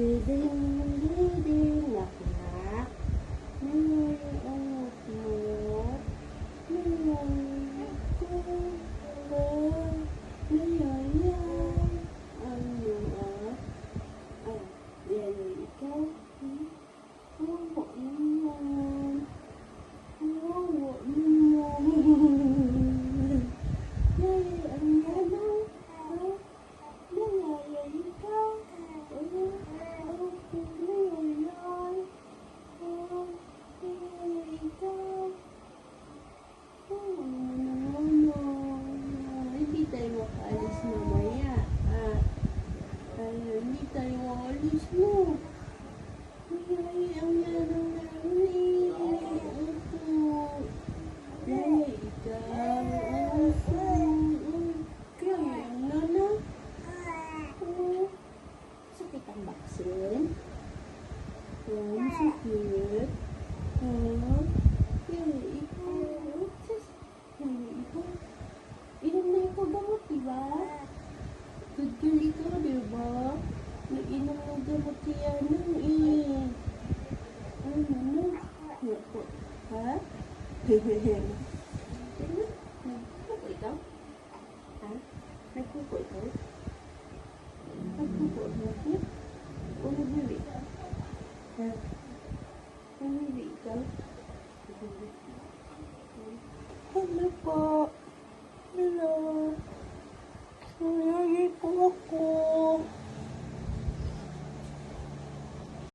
Didilim didilim yapıyor. Tayo makaalis mo. Ay, ang yanaw namin. Yay, ikaw. Opo. Kaya ang nana. Oh, sakit ang baksin. Oh, sakit. Oh, yay, ikaw. Yay, ikaw. Inom na ikaw gamot, diba? Good girl ikaw, diba? nữ y năm năm tư một tia nữ y nữ nữ hiệu của hả thì hề hề cái nước này không phải đâu hả nó không phải đâu nó không phải đâu tiếp ôi như vậy hả nó như vậy đâu không nó có nó rồi